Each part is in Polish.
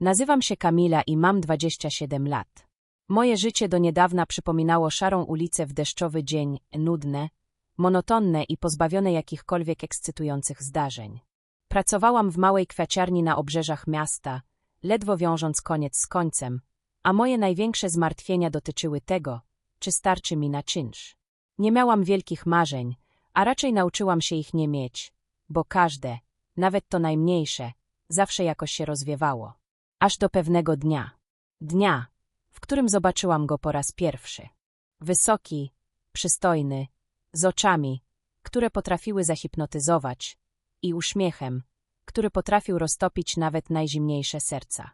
Nazywam się Kamila i mam 27 lat. Moje życie do niedawna przypominało szarą ulicę w deszczowy dzień, nudne, monotonne i pozbawione jakichkolwiek ekscytujących zdarzeń. Pracowałam w małej kwiaciarni na obrzeżach miasta, ledwo wiążąc koniec z końcem, a moje największe zmartwienia dotyczyły tego, czy starczy mi na czynsz. Nie miałam wielkich marzeń, a raczej nauczyłam się ich nie mieć, bo każde, nawet to najmniejsze, zawsze jakoś się rozwiewało. Aż do pewnego dnia. Dnia, w którym zobaczyłam go po raz pierwszy. Wysoki, przystojny, z oczami, które potrafiły zahipnotyzować, i uśmiechem, który potrafił roztopić nawet najzimniejsze serca.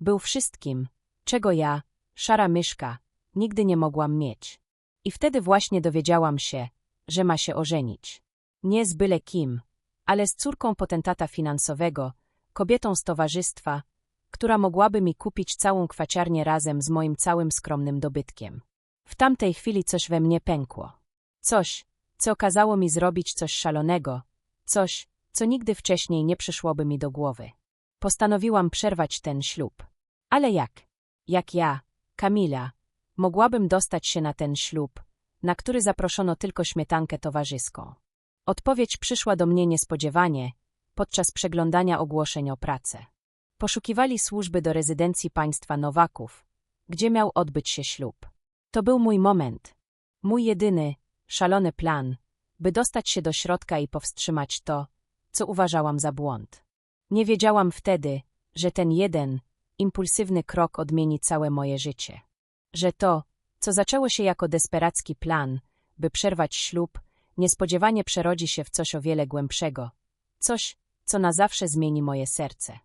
Był wszystkim, czego ja, szara myszka, nigdy nie mogłam mieć. I wtedy właśnie dowiedziałam się, że ma się ożenić. Nie z byle kim, ale z córką potentata finansowego, kobietą z towarzystwa, która mogłaby mi kupić całą kwaciarnię razem z moim całym skromnym dobytkiem. W tamtej chwili coś we mnie pękło. Coś, co okazało mi zrobić coś szalonego, coś, co nigdy wcześniej nie przyszłoby mi do głowy. Postanowiłam przerwać ten ślub. Ale jak? Jak ja, Kamila, mogłabym dostać się na ten ślub, na który zaproszono tylko śmietankę towarzyską? Odpowiedź przyszła do mnie niespodziewanie, podczas przeglądania ogłoszeń o pracę. Poszukiwali służby do rezydencji państwa Nowaków, gdzie miał odbyć się ślub. To był mój moment. Mój jedyny, szalony plan, by dostać się do środka i powstrzymać to, co uważałam za błąd. Nie wiedziałam wtedy, że ten jeden, impulsywny krok odmieni całe moje życie. Że to, co zaczęło się jako desperacki plan, by przerwać ślub, niespodziewanie przerodzi się w coś o wiele głębszego, coś, co na zawsze zmieni moje serce.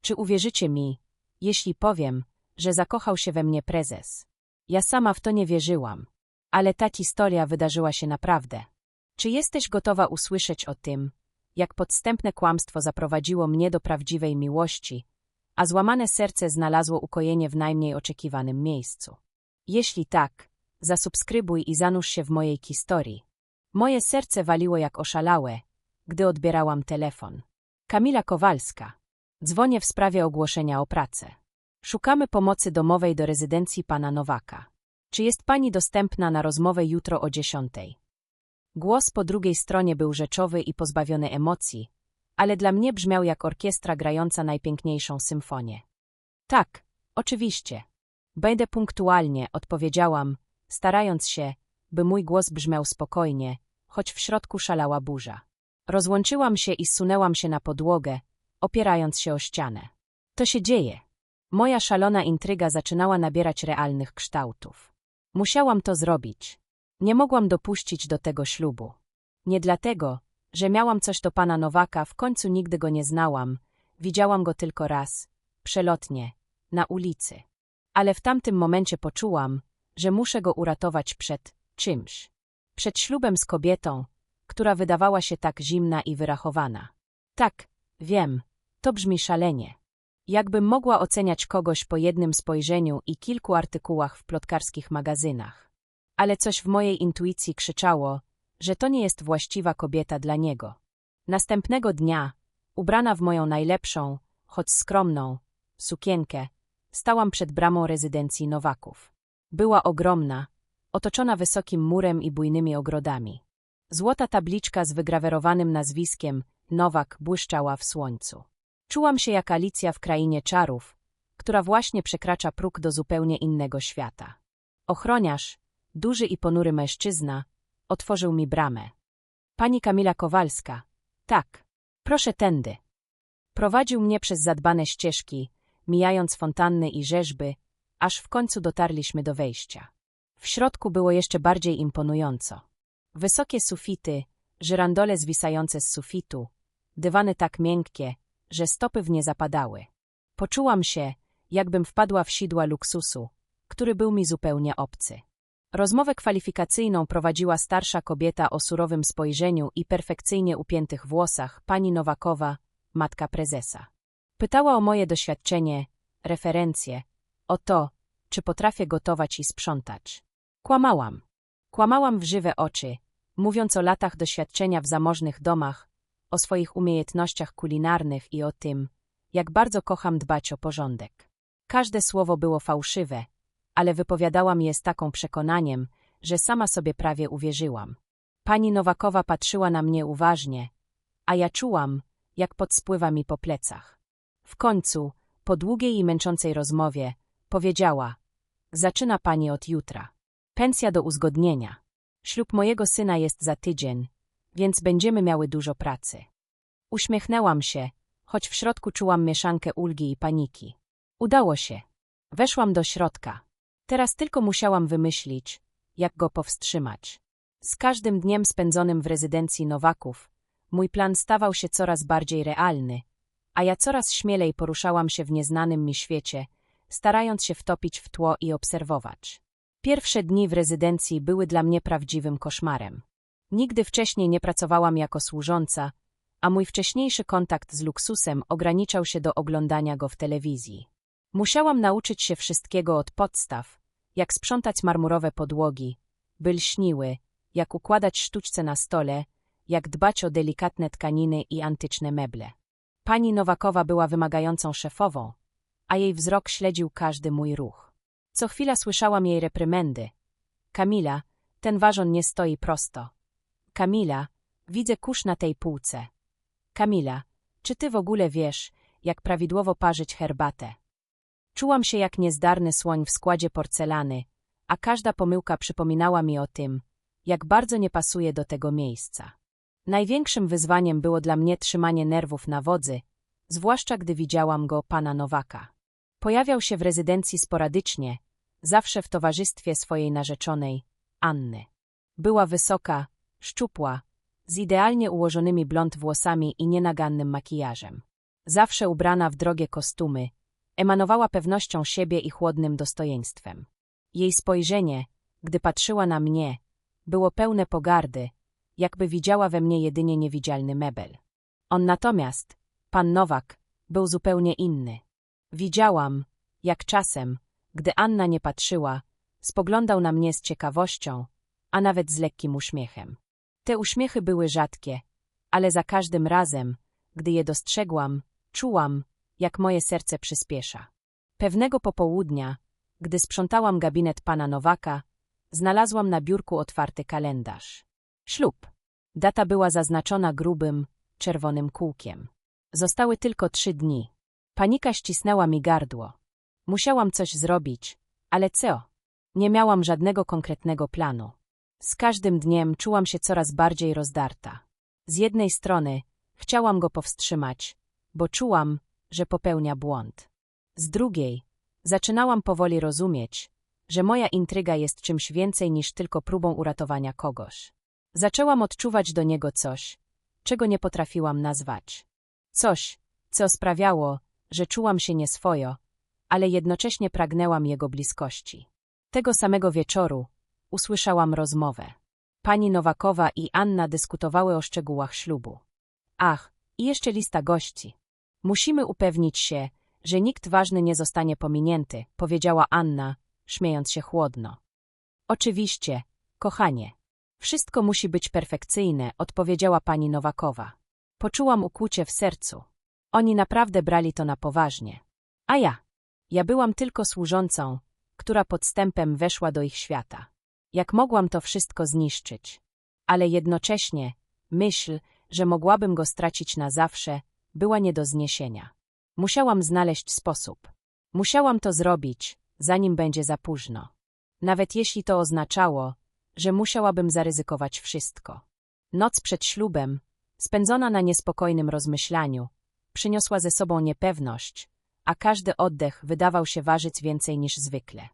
Czy uwierzycie mi, jeśli powiem, że zakochał się we mnie prezes? Ja sama w to nie wierzyłam, ale ta historia wydarzyła się naprawdę. Czy jesteś gotowa usłyszeć o tym, jak podstępne kłamstwo zaprowadziło mnie do prawdziwej miłości, a złamane serce znalazło ukojenie w najmniej oczekiwanym miejscu? Jeśli tak, zasubskrybuj i zanurz się w mojej historii. Moje serce waliło jak oszalałe, gdy odbierałam telefon. Kamila Kowalska. Dzwonię w sprawie ogłoszenia o pracę. Szukamy pomocy domowej do rezydencji pana Nowaka. Czy jest pani dostępna na rozmowę jutro o dziesiątej? Głos po drugiej stronie był rzeczowy i pozbawiony emocji, ale dla mnie brzmiał jak orkiestra grająca najpiękniejszą symfonię. Tak, oczywiście. Będę punktualnie, odpowiedziałam, starając się, by mój głos brzmiał spokojnie, choć w środku szalała burza. Rozłączyłam się i zsunęłam się na podłogę, opierając się o ścianę. To się dzieje. Moja szalona intryga zaczynała nabierać realnych kształtów. Musiałam to zrobić. Nie mogłam dopuścić do tego ślubu. Nie dlatego, że miałam coś do pana Nowaka, w końcu nigdy go nie znałam, widziałam go tylko raz, przelotnie, na ulicy. Ale w tamtym momencie poczułam, że muszę go uratować przed czymś. Przed ślubem z kobietą, która wydawała się tak zimna i wyrachowana. Tak, wiem, to brzmi szalenie. Jakbym mogła oceniać kogoś po jednym spojrzeniu i kilku artykułach w plotkarskich magazynach. Ale coś w mojej intuicji krzyczało, że to nie jest właściwa kobieta dla niego. Następnego dnia, ubrana w moją najlepszą, choć skromną, sukienkę, stałam przed bramą rezydencji Nowaków. Była ogromna, otoczona wysokim murem i bujnymi ogrodami. Złota tabliczka z wygrawerowanym nazwiskiem Nowak błyszczała w słońcu. Czułam się jak Alicja w krainie czarów, która właśnie przekracza próg do zupełnie innego świata. Ochroniarz, duży i ponury mężczyzna, otworzył mi bramę. Pani Kamila Kowalska. Tak. Proszę tędy. Prowadził mnie przez zadbane ścieżki, mijając fontanny i rzeźby, aż w końcu dotarliśmy do wejścia. W środku było jeszcze bardziej imponująco. Wysokie sufity, żyrandole zwisające z sufitu, dywany tak miękkie, że stopy w nie zapadały. Poczułam się, jakbym wpadła w sidła luksusu, który był mi zupełnie obcy. Rozmowę kwalifikacyjną prowadziła starsza kobieta o surowym spojrzeniu i perfekcyjnie upiętych włosach, pani Nowakowa, matka prezesa. Pytała o moje doświadczenie, referencje, o to, czy potrafię gotować i sprzątać. Kłamałam. Kłamałam w żywe oczy, mówiąc o latach doświadczenia w zamożnych domach, o swoich umiejętnościach kulinarnych i o tym, jak bardzo kocham dbać o porządek. Każde słowo było fałszywe, ale wypowiadałam je z taką przekonaniem, że sama sobie prawie uwierzyłam. Pani Nowakowa patrzyła na mnie uważnie, a ja czułam, jak podspływa mi po plecach. W końcu, po długiej i męczącej rozmowie, powiedziała: Zaczyna pani od jutra. Pensja do uzgodnienia. Ślub mojego syna jest za tydzień, więc będziemy miały dużo pracy. Uśmiechnęłam się, choć w środku czułam mieszankę ulgi i paniki. Udało się. Weszłam do środka. Teraz tylko musiałam wymyślić, jak go powstrzymać. Z każdym dniem spędzonym w rezydencji Nowaków, mój plan stawał się coraz bardziej realny, a ja coraz śmielej poruszałam się w nieznanym mi świecie, starając się wtopić w tło i obserwować. Pierwsze dni w rezydencji były dla mnie prawdziwym koszmarem. Nigdy wcześniej nie pracowałam jako służąca, a mój wcześniejszy kontakt z luksusem ograniczał się do oglądania go w telewizji. Musiałam nauczyć się wszystkiego od podstaw, jak sprzątać marmurowe podłogi, by lśniły, jak układać sztuczce na stole, jak dbać o delikatne tkaniny i antyczne meble. Pani Nowakowa była wymagającą szefową, a jej wzrok śledził każdy mój ruch. Co chwila słyszałam jej reprymendy. Kamila, ten ważon nie stoi prosto. Kamila, widzę kurz na tej półce. Kamila, czy ty w ogóle wiesz, jak prawidłowo parzyć herbatę? Czułam się jak niezdarny słoń w składzie porcelany, a każda pomyłka przypominała mi o tym, jak bardzo nie pasuje do tego miejsca. Największym wyzwaniem było dla mnie trzymanie nerwów na wodzy, zwłaszcza gdy widziałam go pana Nowaka. Pojawiał się w rezydencji sporadycznie, zawsze w towarzystwie swojej narzeczonej, Anny. Była wysoka, szczupła, z idealnie ułożonymi blond włosami i nienagannym makijażem. Zawsze ubrana w drogie kostumy, emanowała pewnością siebie i chłodnym dostojeństwem. Jej spojrzenie, gdy patrzyła na mnie, było pełne pogardy, jakby widziała we mnie jedynie niewidzialny mebel. On natomiast, pan Nowak, był zupełnie inny. Widziałam, jak czasem, gdy Anna nie patrzyła, spoglądał na mnie z ciekawością, a nawet z lekkim uśmiechem. Te uśmiechy były rzadkie, ale za każdym razem, gdy je dostrzegłam, czułam, jak moje serce przyspiesza. Pewnego popołudnia, gdy sprzątałam gabinet pana Nowaka, znalazłam na biurku otwarty kalendarz. Ślub. Data była zaznaczona grubym, czerwonym kółkiem. Zostały tylko trzy dni. Panika ścisnęła mi gardło. Musiałam coś zrobić, ale co? Nie miałam żadnego konkretnego planu. Z każdym dniem czułam się coraz bardziej rozdarta. Z jednej strony chciałam go powstrzymać, bo czułam, że popełnia błąd. Z drugiej zaczynałam powoli rozumieć, że moja intryga jest czymś więcej niż tylko próbą uratowania kogoś. Zaczęłam odczuwać do niego coś, czego nie potrafiłam nazwać. Coś, co sprawiało, że czułam się nieswojo, ale jednocześnie pragnęłam jego bliskości. Tego samego wieczoru usłyszałam rozmowę. Pani Nowakowa i Anna dyskutowały o szczegółach ślubu. Ach, i jeszcze lista gości. Musimy upewnić się, że nikt ważny nie zostanie pominięty, powiedziała Anna, śmiejąc się chłodno. Oczywiście, kochanie. Wszystko musi być perfekcyjne, odpowiedziała pani Nowakowa. Poczułam ukłucie w sercu. Oni naprawdę brali to na poważnie. A ja? Ja byłam tylko służącą, która podstępem weszła do ich świata. Jak mogłam to wszystko zniszczyć? Ale jednocześnie myśl, że mogłabym go stracić na zawsze, była nie do zniesienia. Musiałam znaleźć sposób. Musiałam to zrobić, zanim będzie za późno. Nawet jeśli to oznaczało, że musiałabym zaryzykować wszystko. Noc przed ślubem, spędzona na niespokojnym rozmyślaniu, przyniosła ze sobą niepewność, a każdy oddech wydawał się ważyć więcej niż zwykle.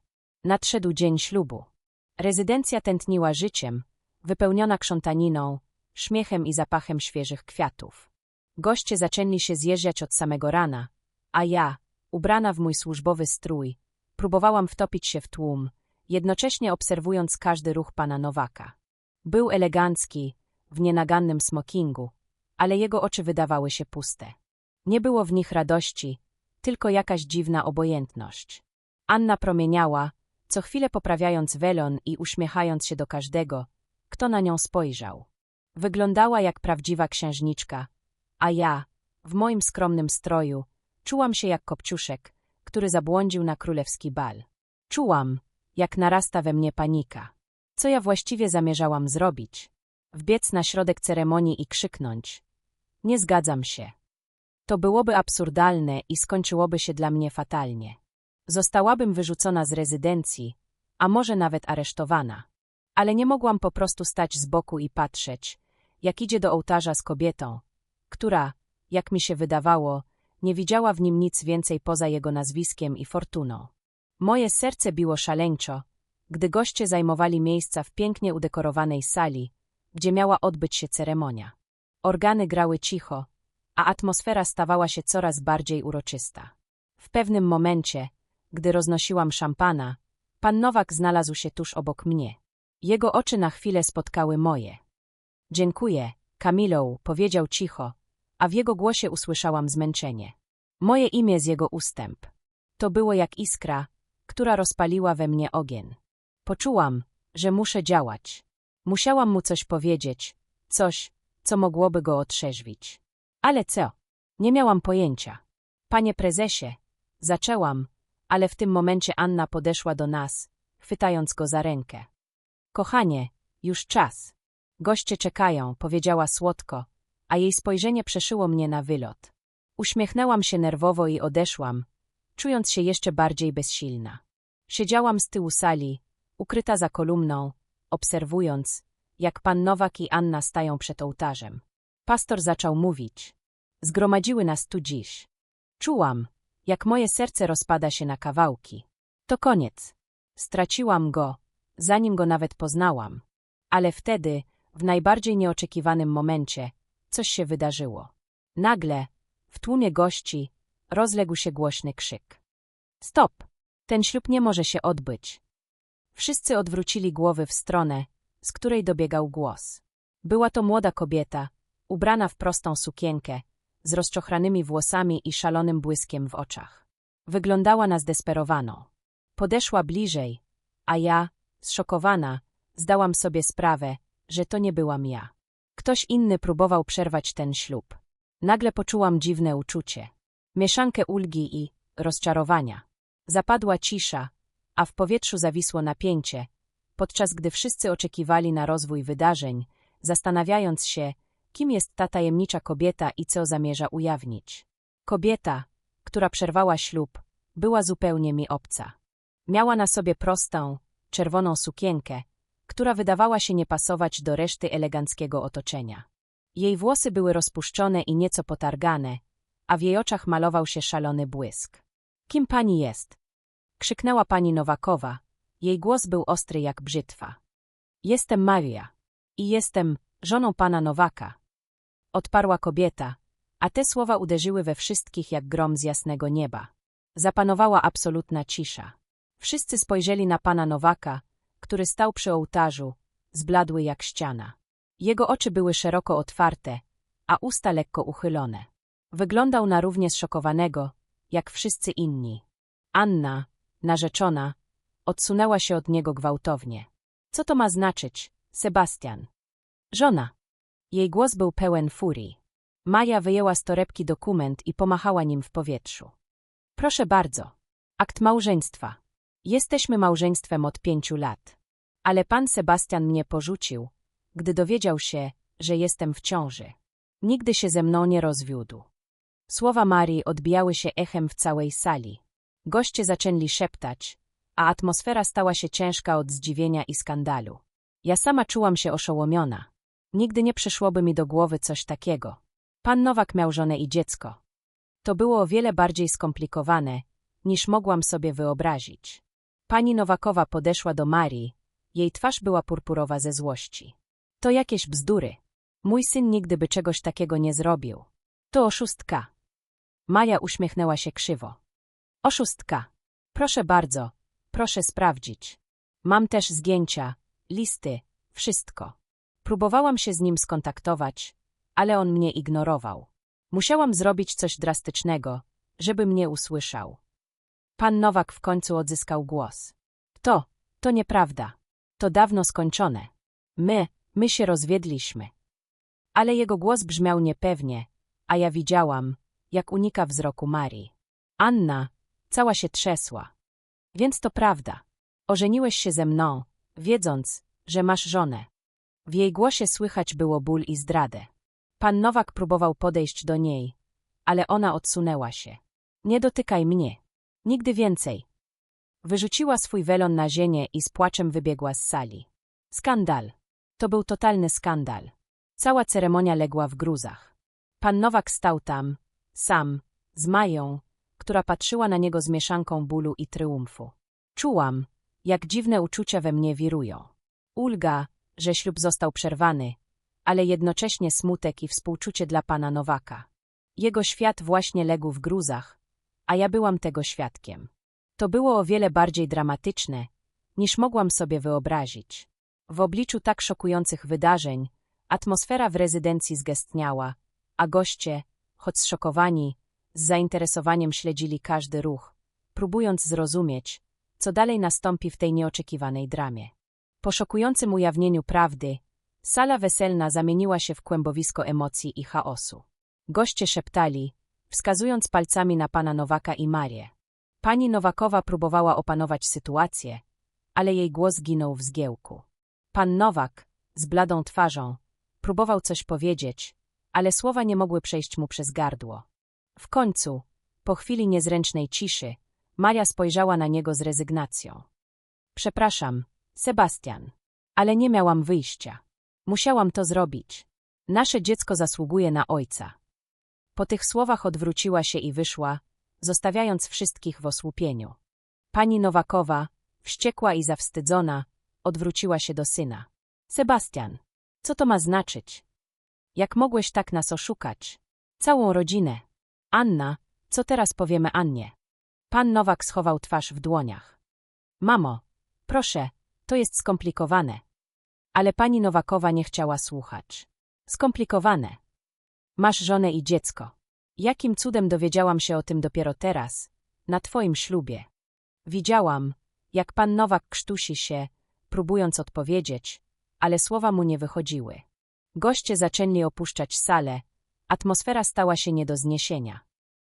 Nadszedł dzień ślubu. Rezydencja tętniła życiem, wypełniona krzątaniną, śmiechem i zapachem świeżych kwiatów. Goście zaczęli się zjeżdżać od samego rana, a ja, ubrana w mój służbowy strój, próbowałam wtopić się w tłum, jednocześnie obserwując każdy ruch pana Nowaka. Był elegancki, w nienagannym smokingu, ale jego oczy wydawały się puste. Nie było w nich radości, tylko jakaś dziwna obojętność. Anna promieniała, co chwilę poprawiając welon i uśmiechając się do każdego, kto na nią spojrzał. Wyglądała jak prawdziwa księżniczka, a ja, w moim skromnym stroju, Czułam się jak kopciuszek, który zabłądził na królewski bal. Czułam, jak narasta we mnie panika. Co ja właściwie zamierzałam zrobić? Wbiec na środek ceremonii i krzyknąć. Nie zgadzam się. To byłoby absurdalne i skończyłoby się dla mnie fatalnie. Zostałabym wyrzucona z rezydencji, a może nawet aresztowana. Ale nie mogłam po prostu stać z boku i patrzeć, jak idzie do ołtarza z kobietą, która, jak mi się wydawało, nie widziała w nim nic więcej poza jego nazwiskiem i fortuną. Moje serce biło szaleńczo, gdy goście zajmowali miejsca w pięknie udekorowanej sali, gdzie miała odbyć się ceremonia. Organy grały cicho, a atmosfera stawała się coraz bardziej uroczysta. W pewnym momencie, gdy roznosiłam szampana, pan Nowak znalazł się tuż obok mnie. Jego oczy na chwilę spotkały moje. Dziękuję, Kamilą, powiedział cicho, a w jego głosie usłyszałam zmęczenie. Moje imię z jego ustęp. To było jak iskra, która rozpaliła we mnie ogień. Poczułam, że muszę działać. Musiałam mu coś powiedzieć, coś, co mogłoby go otrzeźwić. Ale co? Nie miałam pojęcia. Panie prezesie, zaczęłam, ale w tym momencie Anna podeszła do nas, chwytając go za rękę. Kochanie, już czas. Goście czekają, powiedziała słodko, a jej spojrzenie przeszyło mnie na wylot. Uśmiechnęłam się nerwowo i odeszłam, czując się jeszcze bardziej bezsilna. Siedziałam z tyłu sali, ukryta za kolumną, obserwując, jak pan Nowak i Anna stają przed ołtarzem. Pastor zaczął mówić. Zgromadziły nas tu dziś. Czułam, jak moje serce rozpada się na kawałki. To koniec. Straciłam go, zanim go nawet poznałam. Ale wtedy, w najbardziej nieoczekiwanym momencie, coś się wydarzyło. Nagle, w tłumie gości, rozległ się głośny krzyk. Stop! Ten ślub nie może się odbyć. Wszyscy odwrócili głowy w stronę, z której dobiegał głos. Była to młoda kobieta, ubrana w prostą sukienkę, z rozczochranymi włosami i szalonym błyskiem w oczach. Wyglądała na zdesperowaną. Podeszła bliżej, a ja, zszokowana, zdałam sobie sprawę, że to nie byłam ja. Ktoś inny próbował przerwać ten ślub. Nagle poczułam dziwne uczucie. Mieszankę ulgi i rozczarowania. Zapadła cisza, a w powietrzu zawisło napięcie, podczas gdy wszyscy oczekiwali na rozwój wydarzeń, zastanawiając się, kim jest ta tajemnicza kobieta i co zamierza ujawnić. Kobieta, która przerwała ślub, była zupełnie mi obca. Miała na sobie prostą, czerwoną sukienkę, która wydawała się nie pasować do reszty eleganckiego otoczenia. Jej włosy były rozpuszczone i nieco potargane, a w jej oczach malował się szalony błysk. Kim pani jest? Krzyknęła pani Nowakowa. Jej głos był ostry jak brzytwa. Jestem Maria. I jestem żoną pana Nowaka. Odparła kobieta, a te słowa uderzyły we wszystkich jak grom z jasnego nieba. Zapanowała absolutna cisza. Wszyscy spojrzeli na pana Nowaka, który stał przy ołtarzu, zbladły jak ściana. Jego oczy były szeroko otwarte, a usta lekko uchylone. Wyglądał na równie zszokowanego, jak wszyscy inni. Anna, narzeczona, odsunęła się od niego gwałtownie. Co to ma znaczyć, Sebastian? Żona. Jej głos był pełen furii. Maja wyjęła z torebki dokument i pomachała nim w powietrzu. Proszę bardzo. Akt małżeństwa. Jesteśmy małżeństwem od pięciu lat. Ale pan Sebastian mnie porzucił, gdy dowiedział się, że jestem w ciąży. Nigdy się ze mną nie rozwiódł. Słowa Marii odbijały się echem w całej sali. Goście zaczęli szeptać, a atmosfera stała się ciężka od zdziwienia i skandalu. Ja sama czułam się oszołomiona. Nigdy nie przyszłoby mi do głowy coś takiego. Pan Nowak miał żonę i dziecko. To było o wiele bardziej skomplikowane, niż mogłam sobie wyobrazić. Pani Nowakowa podeszła do Marii, jej twarz była purpurowa ze złości. To jakieś bzdury. Mój syn nigdy by czegoś takiego nie zrobił. To oszustka. Maja uśmiechnęła się krzywo. Oszustka. Proszę bardzo, proszę sprawdzić. Mam też zdjęcia, listy, wszystko. Próbowałam się z nim skontaktować, ale on mnie ignorował. Musiałam zrobić coś drastycznego, żeby mnie usłyszał. Pan Nowak w końcu odzyskał głos. To, to nieprawda. To dawno skończone. My, my się rozwiedliśmy. Ale jego głos brzmiał niepewnie, a ja widziałam, jak unika wzroku Marii. Anna, cała się trzesła. Więc to prawda. Ożeniłeś się ze mną, wiedząc, że masz żonę. W jej głosie słychać było ból i zdradę. Pan Nowak próbował podejść do niej, ale ona odsunęła się. Nie dotykaj mnie. Nigdy więcej. Wyrzuciła swój welon na ziemię i z płaczem wybiegła z sali. Skandal. To był totalny skandal. Cała ceremonia legła w gruzach. Pan Nowak stał tam, sam, z Mają, która patrzyła na niego z mieszanką bólu i triumfu. Czułam, jak dziwne uczucia we mnie wirują. Ulga, że ślub został przerwany, ale jednocześnie smutek i współczucie dla pana Nowaka. Jego świat właśnie legł w gruzach, a ja byłam tego świadkiem. To było o wiele bardziej dramatyczne, niż mogłam sobie wyobrazić. W obliczu tak szokujących wydarzeń, atmosfera w rezydencji zgestniała, a goście, choć zszokowani, z zainteresowaniem śledzili każdy ruch, próbując zrozumieć, co dalej nastąpi w tej nieoczekiwanej dramie. Po szokującym ujawnieniu prawdy, sala weselna zamieniła się w kłębowisko emocji i chaosu. Goście szeptali, wskazując palcami na pana Nowaka i Marię. Pani Nowakowa próbowała opanować sytuację, ale jej głos ginął w zgiełku. Pan Nowak, z bladą twarzą, próbował coś powiedzieć, ale słowa nie mogły przejść mu przez gardło. W końcu, po chwili niezręcznej ciszy, Maria spojrzała na niego z rezygnacją. Przepraszam, Sebastian, ale nie miałam wyjścia. Musiałam to zrobić. Nasze dziecko zasługuje na ojca. Po tych słowach odwróciła się i wyszła, zostawiając wszystkich w osłupieniu. Pani Nowakowa, wściekła i zawstydzona, odwróciła się do syna. Sebastian, co to ma znaczyć? Jak mogłeś tak nas oszukać? Całą rodzinę. Anna, co teraz powiemy Annie? Pan Nowak schował twarz w dłoniach. Mamo, proszę, to jest skomplikowane. Ale pani Nowakowa nie chciała słuchać. Skomplikowane. Masz żonę i dziecko. Jakim cudem dowiedziałam się o tym dopiero teraz, na twoim ślubie? Widziałam, jak pan Nowak krztusi się, próbując odpowiedzieć, ale słowa mu nie wychodziły. Goście zaczęli opuszczać salę, atmosfera stała się nie do zniesienia.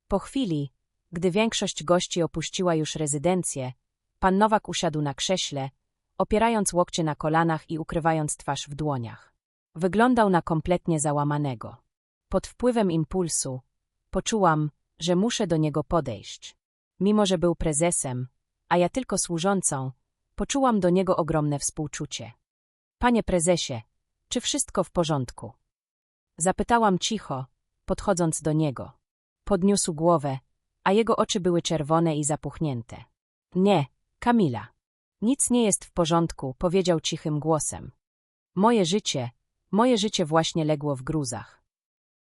Po chwili, gdy większość gości opuściła już rezydencję, pan Nowak usiadł na krześle, opierając łokcie na kolanach i ukrywając twarz w dłoniach. Wyglądał na kompletnie załamanego. Pod wpływem impulsu poczułam, że muszę do niego podejść. Mimo, że był prezesem, a ja tylko służącą, poczułam do niego ogromne współczucie. Panie prezesie, czy wszystko w porządku? Zapytałam cicho, podchodząc do niego. Podniósł głowę, a jego oczy były czerwone i zapuchnięte. Nie, Kamila. Nic nie jest w porządku, powiedział cichym głosem. Moje życie, moje życie właśnie legło w gruzach.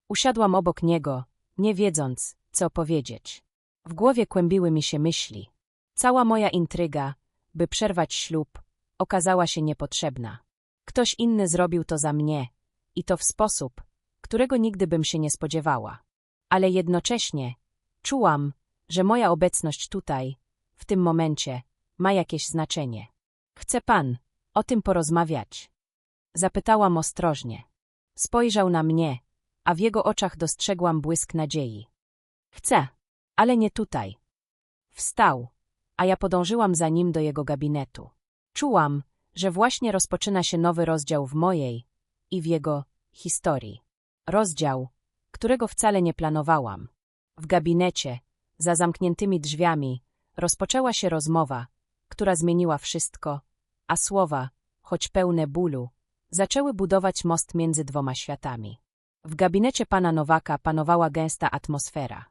Usiadłam obok niego, nie wiedząc, co powiedzieć. W głowie kłębiły mi się myśli. Cała moja intryga, by przerwać ślub, okazała się niepotrzebna. Ktoś inny zrobił to za mnie, i to w sposób, którego nigdy bym się nie spodziewała. Ale jednocześnie czułam, że moja obecność tutaj, w tym momencie, ma jakieś znaczenie. Chce pan o tym porozmawiać? Zapytałam ostrożnie. Spojrzał na mnie, a w jego oczach dostrzegłam błysk nadziei. Chcę, ale nie tutaj. Wstał, a ja podążyłam za nim do jego gabinetu. Czułam, że właśnie rozpoczyna się nowy rozdział w mojej i w jego historii. Rozdział, którego wcale nie planowałam. W gabinecie, za zamkniętymi drzwiami, rozpoczęła się rozmowa, która zmieniła wszystko, a słowa, choć pełne bólu, zaczęły budować most między dwoma światami. W gabinecie pana Nowaka panowała gęsta atmosfera.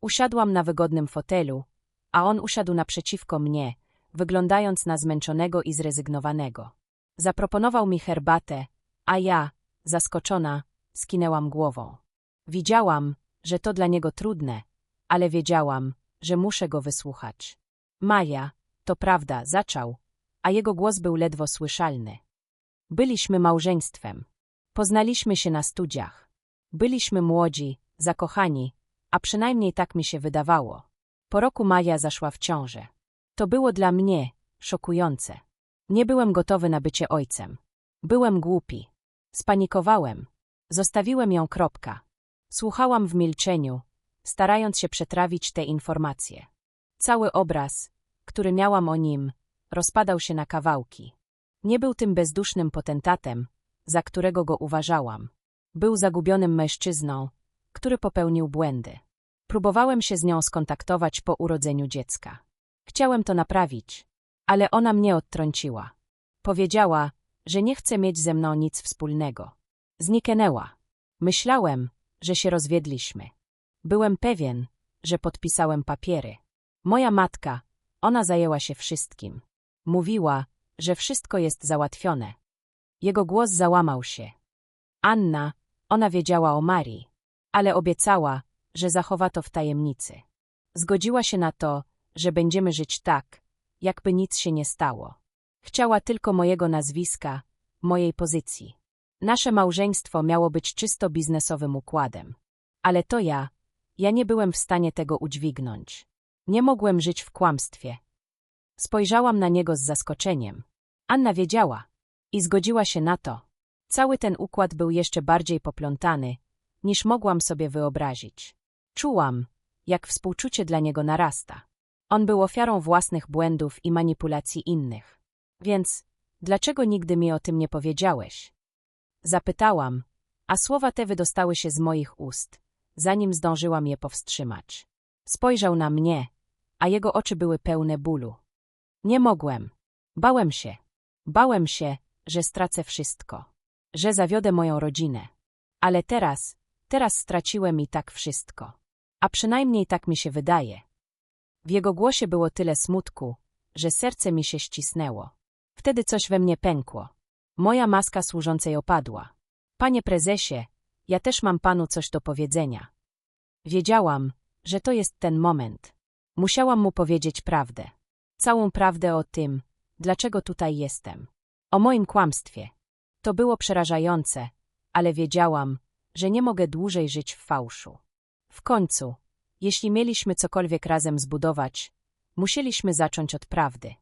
Usiadłam na wygodnym fotelu, a on usiadł naprzeciwko mnie, wyglądając na zmęczonego i zrezygnowanego. Zaproponował mi herbatę, a ja, zaskoczona, skinęłam głową. Widziałam, że to dla niego trudne, ale wiedziałam, że muszę go wysłuchać. Maja, to prawda, zaczął, a jego głos był ledwo słyszalny. Byliśmy małżeństwem. Poznaliśmy się na studiach. Byliśmy młodzi, zakochani, a przynajmniej tak mi się wydawało. Po roku Maja zaszła w ciążę. To było dla mnie szokujące. Nie byłem gotowy na bycie ojcem. Byłem głupi. Spanikowałem. Zostawiłem ją kropka. Słuchałam w milczeniu, starając się przetrawić te informacje. Cały obraz, który miałam o nim, rozpadał się na kawałki. Nie był tym bezdusznym potentatem, za którego go uważałam. Był zagubionym mężczyzną, który popełnił błędy. Próbowałem się z nią skontaktować po urodzeniu dziecka. Chciałem to naprawić, ale ona mnie odtrąciła. Powiedziała, że nie chce mieć ze mną nic wspólnego. Zniknęła. Myślałem, że się rozwiedliśmy. Byłem pewien, że podpisałem papiery. Moja matka, ona zajęła się wszystkim. Mówiła, że wszystko jest załatwione. Jego głos załamał się. Anna, ona wiedziała o Marii, ale obiecała, że zachowa to w tajemnicy. Zgodziła się na to, że będziemy żyć tak, jakby nic się nie stało. Chciała tylko mojego nazwiska, mojej pozycji. Nasze małżeństwo miało być czysto biznesowym układem. Ale to ja, ja nie byłem w stanie tego udźwignąć. Nie mogłem żyć w kłamstwie. Spojrzałam na niego z zaskoczeniem. Anna wiedziała i zgodziła się na to. Cały ten układ był jeszcze bardziej poplątany, niż mogłam sobie wyobrazić. Czułam, jak współczucie dla niego narasta. On był ofiarą własnych błędów i manipulacji innych. Więc dlaczego nigdy mi o tym nie powiedziałeś? Zapytałam, a słowa te wydostały się z moich ust, zanim zdążyłam je powstrzymać. Spojrzał na mnie, a jego oczy były pełne bólu. Nie mogłem. Bałem się. Bałem się, że stracę wszystko. Że zawiodę moją rodzinę. Ale teraz, teraz straciłem i tak wszystko. A przynajmniej tak mi się wydaje. W jego głosie było tyle smutku, że serce mi się ścisnęło. Wtedy coś we mnie pękło. Moja maska służącej opadła. Panie prezesie, ja też mam panu coś do powiedzenia. Wiedziałam, że to jest ten moment. Musiałam mu powiedzieć prawdę. Całą prawdę o tym, dlaczego tutaj jestem. O moim kłamstwie. To było przerażające, ale wiedziałam, że nie mogę dłużej żyć w fałszu. W końcu, jeśli mieliśmy cokolwiek razem zbudować, musieliśmy zacząć od prawdy.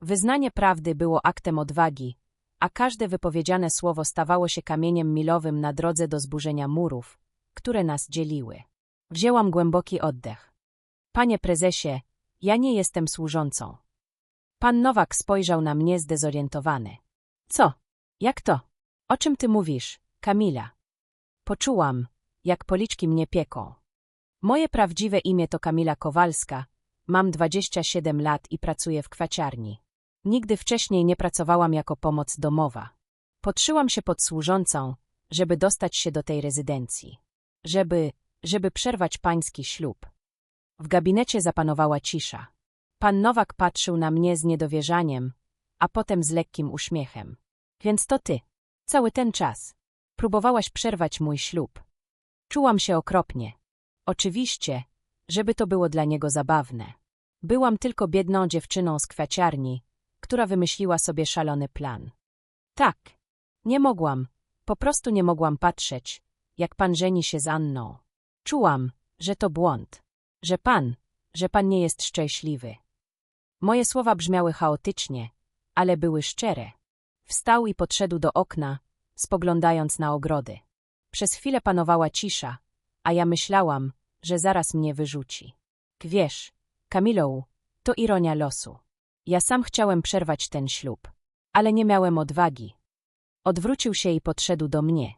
Wyznanie prawdy było aktem odwagi, a każde wypowiedziane słowo stawało się kamieniem milowym na drodze do zburzenia murów, które nas dzieliły. Wzięłam głęboki oddech. Panie prezesie, ja nie jestem służącą. Pan Nowak spojrzał na mnie zdezorientowany. Co? Jak to? O czym ty mówisz, Kamila? Poczułam, jak policzki mnie pieką. Moje prawdziwe imię to Kamila Kowalska, mam 27 lat i pracuję w kwaciarni. Nigdy wcześniej nie pracowałam jako pomoc domowa. Podszyłam się pod służącą, żeby dostać się do tej rezydencji. Żeby, żeby przerwać pański ślub. W gabinecie zapanowała cisza. Pan Nowak patrzył na mnie z niedowierzaniem, a potem z lekkim uśmiechem. Więc to ty. Cały ten czas. Próbowałaś przerwać mój ślub. Czułam się okropnie. Oczywiście, żeby to było dla niego zabawne. Byłam tylko biedną dziewczyną z kwiaciarni, która wymyśliła sobie szalony plan. Tak, nie mogłam, po prostu nie mogłam patrzeć, jak pan żeni się z Anną. Czułam, że to błąd, że pan, że pan nie jest szczęśliwy. Moje słowa brzmiały chaotycznie, ale były szczere. Wstał i podszedł do okna, spoglądając na ogrody. Przez chwilę panowała cisza, a ja myślałam, że zaraz mnie wyrzuci. Wiesz, Kamilou, to ironia losu. Ja sam chciałem przerwać ten ślub, ale nie miałem odwagi. Odwrócił się i podszedł do mnie.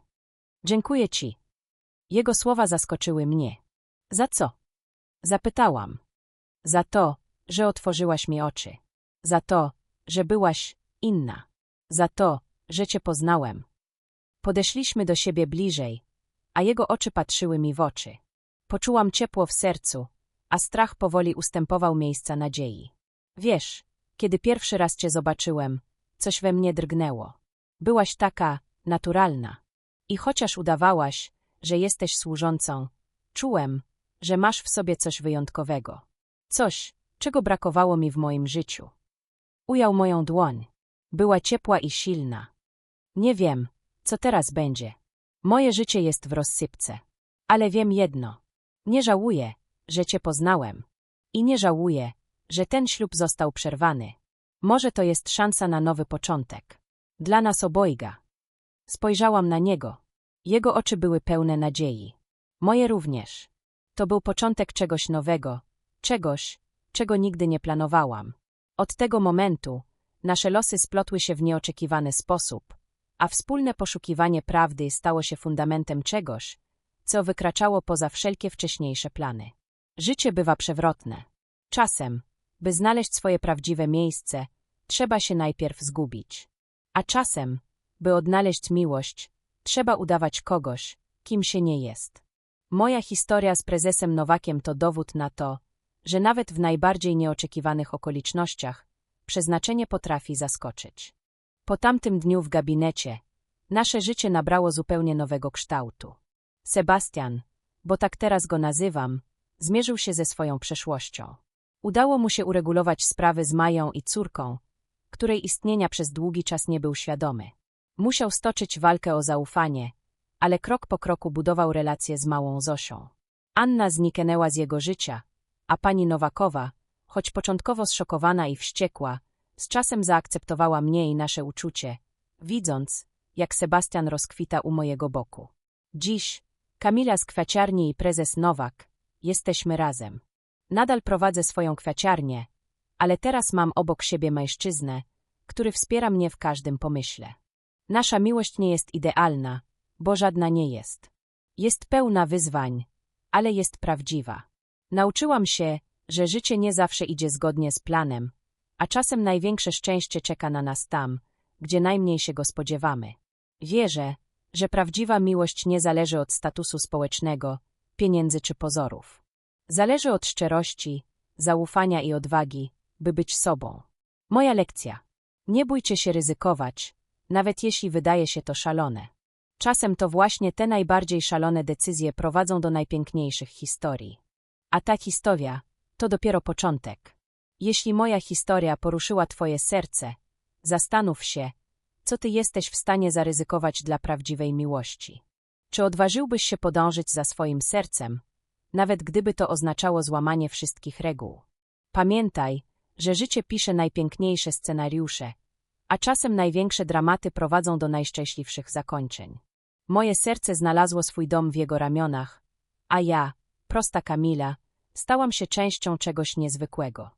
Dziękuję ci. Jego słowa zaskoczyły mnie. Za co? Zapytałam. Za to, że otworzyłaś mi oczy. Za to, że byłaś inna. Za to, że cię poznałem. Podeszliśmy do siebie bliżej, a jego oczy patrzyły mi w oczy. Poczułam ciepło w sercu, a strach powoli ustępował miejsca nadziei. Wiesz, kiedy pierwszy raz cię zobaczyłem, coś we mnie drgnęło. Byłaś taka naturalna. I chociaż udawałaś, że jesteś służącą, czułem, że masz w sobie coś wyjątkowego. Coś, czego brakowało mi w moim życiu. Ujął moją dłoń. Była ciepła i silna. Nie wiem, co teraz będzie. Moje życie jest w rozsypce. Ale wiem jedno. Nie żałuję, że cię poznałem. I nie żałuję, że ten ślub został przerwany. Może to jest szansa na nowy początek. Dla nas obojga. Spojrzałam na niego. Jego oczy były pełne nadziei. Moje również. To był początek czegoś nowego, czegoś, czego nigdy nie planowałam. Od tego momentu nasze losy splotły się w nieoczekiwany sposób, a wspólne poszukiwanie prawdy stało się fundamentem czegoś, co wykraczało poza wszelkie wcześniejsze plany. Życie bywa przewrotne. Czasem, by znaleźć swoje prawdziwe miejsce, trzeba się najpierw zgubić. A czasem, by odnaleźć miłość, trzeba udawać kogoś, kim się nie jest. Moja historia z prezesem Nowakiem to dowód na to, że nawet w najbardziej nieoczekiwanych okolicznościach przeznaczenie potrafi zaskoczyć. Po tamtym dniu w gabinecie nasze życie nabrało zupełnie nowego kształtu. Sebastian, bo tak teraz go nazywam, zmierzył się ze swoją przeszłością. Udało mu się uregulować sprawy z Mają i córką, której istnienia przez długi czas nie był świadomy. Musiał stoczyć walkę o zaufanie, ale krok po kroku budował relacje z małą Zosią. Anna zniknęła z jego życia, a pani Nowakowa, choć początkowo zszokowana i wściekła, z czasem zaakceptowała mnie i nasze uczucie, widząc, jak Sebastian rozkwita u mojego boku. Dziś, Kamila z kwiaciarni i prezes Nowak, jesteśmy razem. Nadal prowadzę swoją kwiaciarnię, ale teraz mam obok siebie mężczyznę, który wspiera mnie w każdym pomyśle. Nasza miłość nie jest idealna, bo żadna nie jest. Jest pełna wyzwań, ale jest prawdziwa. Nauczyłam się, że życie nie zawsze idzie zgodnie z planem, a czasem największe szczęście czeka na nas tam, gdzie najmniej się go spodziewamy. Wierzę, że prawdziwa miłość nie zależy od statusu społecznego, pieniędzy czy pozorów. Zależy od szczerości, zaufania i odwagi, by być sobą. Moja lekcja. Nie bójcie się ryzykować, nawet jeśli wydaje się to szalone. Czasem to właśnie te najbardziej szalone decyzje prowadzą do najpiękniejszych historii. A ta historia to dopiero początek. Jeśli moja historia poruszyła Twoje serce, zastanów się, co Ty jesteś w stanie zaryzykować dla prawdziwej miłości. Czy odważyłbyś się podążyć za swoim sercem, nawet gdyby to oznaczało złamanie wszystkich reguł? Pamiętaj, że życie pisze najpiękniejsze scenariusze, a czasem największe dramaty prowadzą do najszczęśliwszych zakończeń. Moje serce znalazło swój dom w jego ramionach, a ja, prosta Kamila, stałam się częścią czegoś niezwykłego.